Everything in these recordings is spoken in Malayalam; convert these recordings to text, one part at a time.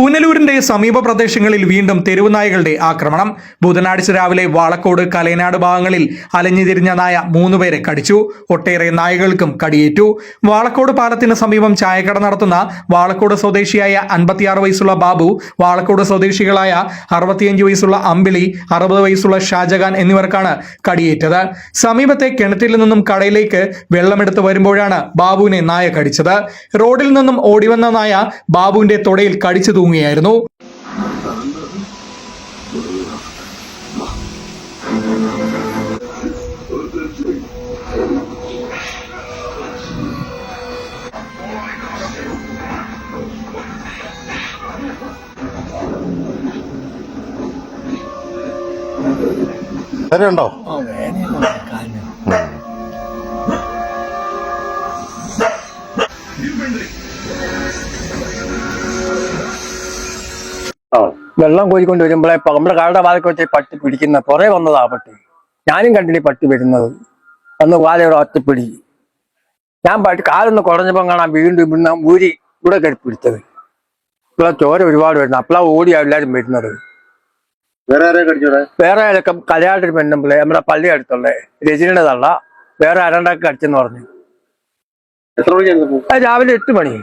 പുനലൂരിന്റെ സമീപ പ്രദേശങ്ങളിൽ വീണ്ടും തെരുവുനായകളുടെ ആക്രമണം. ബുധനാഴ്ച രാവിലെ വാളക്കോട് കലയനാട് ഭാഗങ്ങളിൽ അലഞ്ഞുതിരിഞ്ഞ നായ മൂന്നുപേരെ കടിച്ചു. ഒട്ടേറെ നായകൾക്കും കടിയേറ്റു. വാളക്കോട് പാലത്തിന് സമീപം ചായക്കട നടത്തുന്ന വാളക്കോട് സ്വദേശിയായ അൻപത്തിയാറ് വയസ്സുള്ള ബാബു വാളക്കോട് സ്വദേശികളായ അറുപത്തിയഞ്ച് വയസ്സുള്ള അമ്പിളി അറുപത് വയസ്സുള്ള ഷാജഹാൻ എന്നിവർക്കാണ് കടിയേറ്റത്. സമീപത്തെ കിണറ്റിൽ നിന്നും കടയിലേക്ക് വെള്ളമെടുത്ത് വരുമ്പോഴാണ് ബാബുവിനെ നായ കടിച്ചത്. റോഡിൽ നിന്നും ഓടിവന്ന നായ ബാബുവിന്റെ തൊടയിൽ കടിച്ചു തൂങ്ങിയായിരുന്നു വേദനയുണ്ടോ? വെള്ളം കോരിക്കൊണ്ട് വരുമ്പോഴേ നമ്മുടെ കാരുടെ വാതൊക്കെ വെച്ച് പട്ടി പിടിക്കുന്ന പുറേ വന്നതാ പട്ടി. ഞാനും കണ്ടില്ലേ പട്ടി വരുന്നത്. അന്ന് വാലയുടെ ഒറ്റപ്പിടി ഞാൻ പട്ടി കാലൊന്ന് കുടഞ്ഞപ്പോ കാണാൻ വീണ്ടും ഇവിടുന്ന് ഊരി ഇവിടെ കയറി പിടിച്ചത്. ഇവിടെ ചോര ഒരുപാട് വരുന്നു. അപ്പളാ ഓടിയാ എല്ലാരും വരുന്നത്. വേറെ ആരൊക്കെ കലയാട്ടൊരു പെണ്ണുമ്പിള്ളേ നമ്മുടെ പള്ളി അടുത്തുള്ള രജനിയുടെ തള്ള വേറെ ആരണ്ടൊക്കെ കടിച്ചെന്ന് പറഞ്ഞു. രാവിലെ എട്ട് മണി.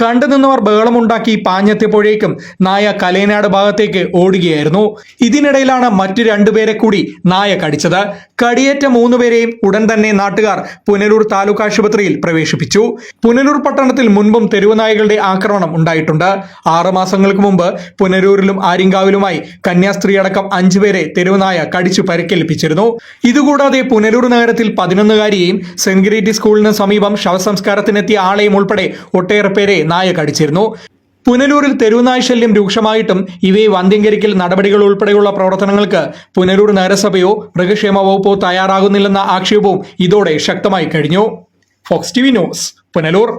കണ്ടു നിന്നവർ ബഹളമുണ്ടാക്കി പാഞ്ഞെത്തിയപ്പോഴേക്കും നായ കലേനാട് ഭാഗത്തേക്ക് ഓടുകയായിരുന്നു. ഇതിനിടയിലാണ് മറ്റു രണ്ടുപേരെ കൂടി നായ കടിച്ചത്. കടിയേറ്റ മൂന്നുപേരെയും ഉടൻ തന്നെ നാട്ടുകാർ പുനലൂർ താലൂക്ക് ആശുപത്രിയിൽ പ്രവേശിപ്പിച്ചു. പുനലൂർ പട്ടണത്തിൽ മുൻപും തെരുവുനായകളുടെ ആക്രമണം ഉണ്ടായിട്ടുണ്ട്. ആറു മാസങ്ങൾക്ക് മുമ്പ് പുനലൂരിലും ആര്യങ്കാവിലുമായി കന്യാസ്ത്രീ അടക്കം അഞ്ചുപേരെ തെരുവുനായ കടിച്ചു പരിക്കേൽപ്പിച്ചിരുന്നു. ഇതുകൂടാതെ പുനലൂർ നഗരത്തിൽ പതിനൊന്നുകാരിയെയും സെന്റ് ഗ്രേറ്റി സ്കൂളിന് സമീപം ശവസംസ്കാരത്തിനെത്തിയ ആളെയും ഉൾപ്പെടെ ഒട്ടേറെ പേരെ നായ കടിച്ചിരുന്നു പുനലൂരിൽ തെരുവുനായ് ശല്യം രൂക്ഷമായിട്ടും ഇവയെ വന്ധ്യംകരിക്കൽ നടപടികൾ ഉൾപ്പെടെയുള്ള പ്രവർത്തനങ്ങൾക്ക് പുനലൂർ നഗരസഭയോ മൃഗക്ഷേമ വകുപ്പോ തയ്യാറാകുന്നില്ലെന്ന ആക്ഷേപവും ഇതോടെ ശക്തമായി കഴിഞ്ഞു. Fox T V news Punalur.